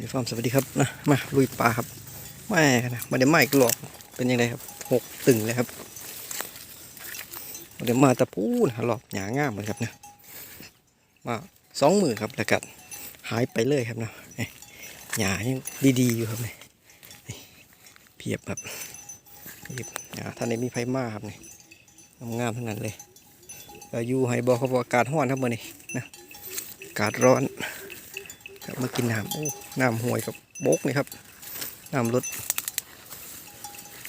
มีความสวัสดีครับนะมาลุยปลาครับแม่นะมาเดี๋ยวมาอีกหลอกเป็นยังไงครับหกตึงเลยครับมาเดี๋ยวมาตะปูนะหลอกหยางามเหมือนครับนะมาสองมือครับแล้วก็หายไปเลยครับนะนี่หยายังดีๆอยู่ครับเนี่นี่เพียบครับเพียบหยาท่านนี้มีไฟมาครับเนี่ยงามๆทั้งนั้นเลยอยู่ให้บอกเขาบอกอากาศร้อนครับมื่อนี้นะอากาศร้อน ครับมากินน้ำโอ้น้ำห่วยกับบกนี่ครับน้ำรถ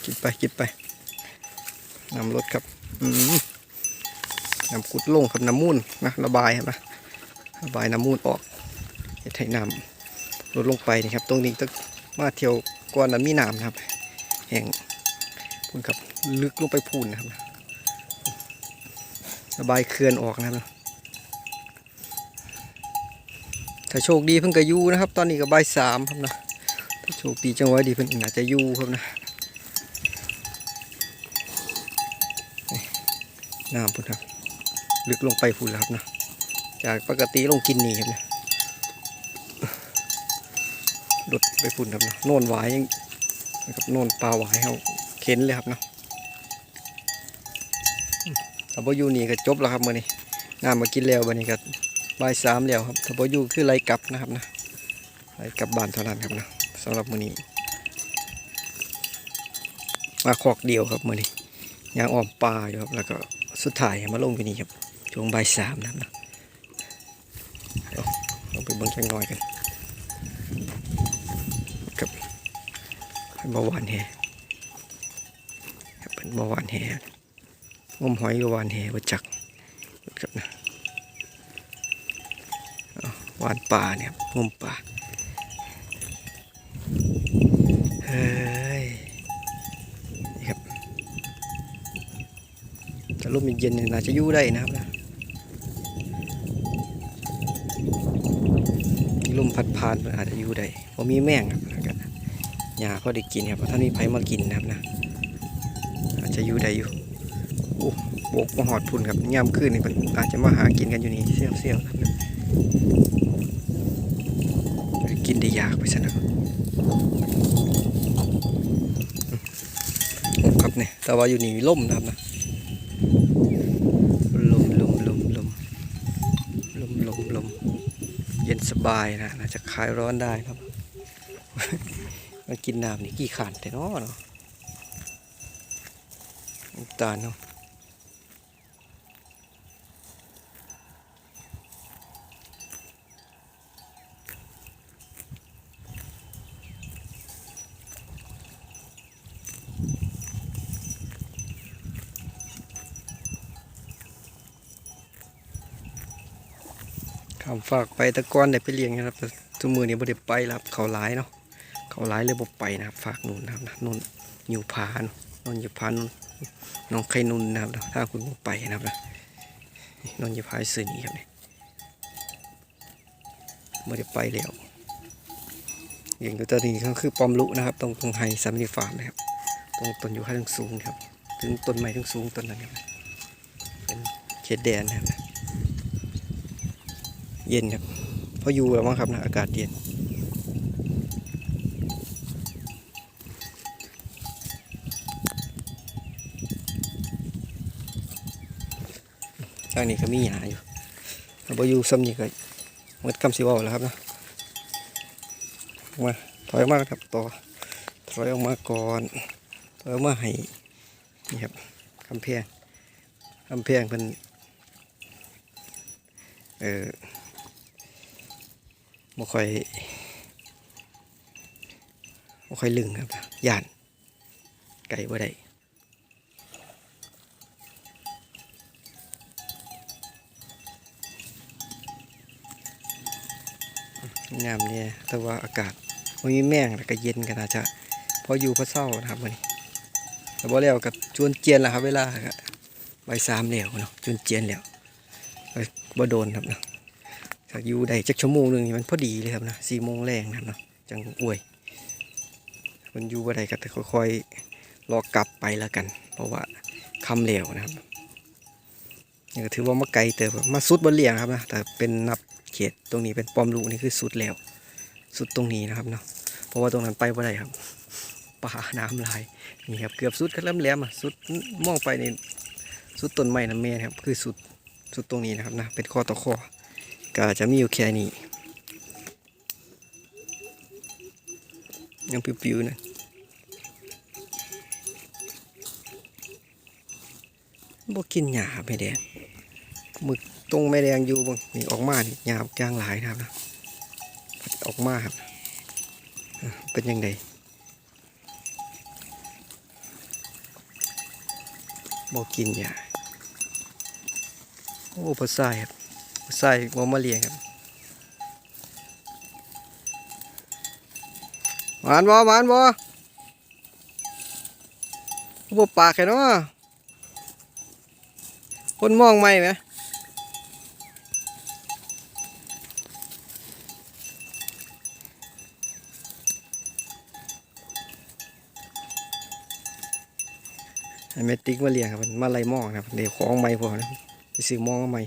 กินไปกินไปน้ำรถครับอืมน้ำกุดลงครับน้ำมูนนะระบายครับนะระบายน้ำมูนออกเห็ดให้น้ำลดลงไปนี่ครับ ตรงนี้ต้องมาเที่ยวก่อนนั้นมีน้ำนะครับ แห่งพูนครับลึกลงไปพูนนะครับ ระบายเขื่อนออกนะครับ ถ้าโชคดีเพิ่งก็อยู่นะครับ ตอนนี้ก็บ่ายสามครับนะถ้าโชคดีจังหวะดีเพิ่งอาจจะยูครับนะน้ำพุ่นครับ ลึกลงไปพุ่นครับนะจากปกติลงกินนี่ครับนะดดไปพุ่นครับนะโน่นหวายยังนะครับโน่นปลาหวายเขาเข็นเลยครับนะอืมถ้าพออยู่นี่ก็จบแล้วครับมื่อนี้น้ำมากินแล้ววันนี้ก็ บ่ายสามแล้วครับถ้าพออยู่คือไรกลับนะครับนะไรกลับบ้านเท่านั้นครับนะสำหรับมื้อนี้มาคอกเดียวครับมื้อนี้ยางอ้อมป่าอยู่ครับแล้วก็สุดท้ายมาลงที่นี่ครับช่วงบ่ายสามนะครับนะเอาลงไปเบิ่งจังน้อยกันครับให้มาหวานแหครับเป็นมาหวานแห่งมหอยกับหวานแหว่จักครับนะ วานป่าเนี่ยงมป่าเฮ้ยนี่ครับแต่ลมเย็นๆน่าจะอยู่ได้นะครับนะลมพัดผ่านอาจจะอยู่ได้เพราะมีแมงครับแล้วก็หญ้าก็ได้กินครับท่านมีไผมากินนะครับนะอาจจะอยู่ได้อยู่โอ้โบกมาหอดพุ่นครับย่ำขึ้นนี่เพิ่นอาจจะมาหากินกันอยู่นี่เซี่ยวเซี่ยวๆครับ กินได้ยากไปซะนะครับโอ้ครับเนี่ยแต่ว่าอยู่นี่มีล่มนะครับนะลมลมลมลมลมลมลมเย็นสบายนะน่าจะคลายร้อนได้ครับมากินน้ำนี่กี่ขันแต่นาะเนาะตาเนาะ คำฝากไปตะก้อนได้ไปเลี้ยงนะครับแต่ทุกมือนี้บ่ได้ไปแล้วครับ เขาหลายเนาะเขาหลายเลยบ่ไปนะครับฝากนุ่นนะครับนุ่นอยู่พานนนอยู่พานนุ่นน้องไข่นุ่นนะครับถ้าคุณบ่ไปนะครับนะนี่นอยู่พายซื้อนี้ครับเนี่ยบ่ได้ไปแล้วอย่างตัวนี้ก็คือปอมลุนะครับ ตรงตรงไฮซัมนิฟาร์มนะครับตรงต้นอยู่ข้างสูงครับ ถึงต้นไม้ถึงสูงต้นนั้นครับเป็นเขตแดนนะครับ เย็นครับเพราะอยู่แล้วมั้งครับนะอากาศเย็นทางนี้ก็มีหยาอยู่แต่พออยู่ซ้ำนี่ก็หมดคำสิวแล้วครับนะมาถอยออกมาครับต่อถอยออกมาก่อนถอยออกมาให้นี่ครับคำแพงคำแพงเป็นเออ บ่ค่อยบ่ค่อยลึงครับย่านไก่บ่ได้งามเนี่ยแต่ว่าอากาศมันมีแมงแล้วก็เย็นกันอาจจะพออยู่พอเศร้านะครับวันนี้แต่บ่แล้วกับจวนเจียนแล้วครับ เวลาใบสามแล้วเนาะจวนเจียนแล้วก็บ่โดนครับเนาะ จากอยู่ได้จักชั่วโมงหนึ่งนี่มันพอดีเลยครับนะสี่โมงแรงนะเนาะจังอวย มันอยู่บ่ได้ก็แต่ค่อยๆรอกลับไปแล้วกัน เพราะว่าคำเหลวนะครับนี่ก็ถือว่ามาไกลเติบมาสุดบนเลียงครับนะแต่เป็นนับเขตตรงนี้เป็นปอมลูกนี่คือสุดแล้ว สุดตรงนี้นะครับเนาะเพราะว่าตรงนั้นไปบ่ได้ครับป่าน้ำลายนี่ครับเกือบสุดก็เริ่มแหลมอะสุดมองไปนี่สุดต้นไม้น้ำเมนครับ คือสุดสุดตรงนี้นะครับนะเป็นข้อต่อข้อ ก็จะมีอยู่แค่นี้ยังปิวๆนะบ่กินหญ้าบแม่แดงหมึกตรงแม่แดงอยู่บงนี่ออกมานี่หญ้าจางหลายนะครับนะออกมาครับเป็นยังไงบ่กินหญ้าโอ้ปลาทราครับ ปลาทรายบ่มาเลียงครับหวานบ่หวานบ่บ่ปากแค่นาะคนมองไหมไหมให้แม่ติ๊กมาเลี้ยงครับมันมาไล่มองนะครับเดี๋ยวของไม่พอนะไปซื้อมองมาใหม่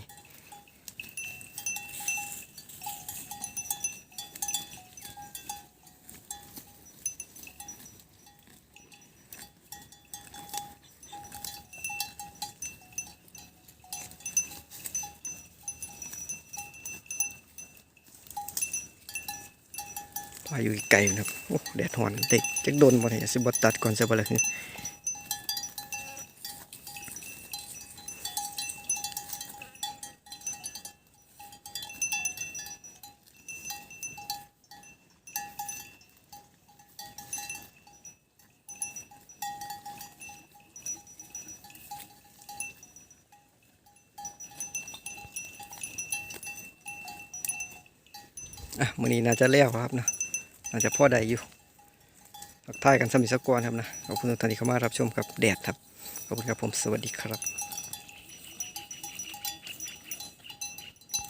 าอยู่ไกลนะครับโอ้แดดหอนเด็กจักโดนบ่เนี่ยสิบตัดก่อนจะบ่เลยอะมื้อนี้น่าจะแล้วครับนะ อาจะพ่อใดอยู่ทักทายกันสมิสกกอนครับนะขอบคุณทุกท่านที่เข้ามารับชมกับแดดครับขอบคุณครับผมสวัสดีครับ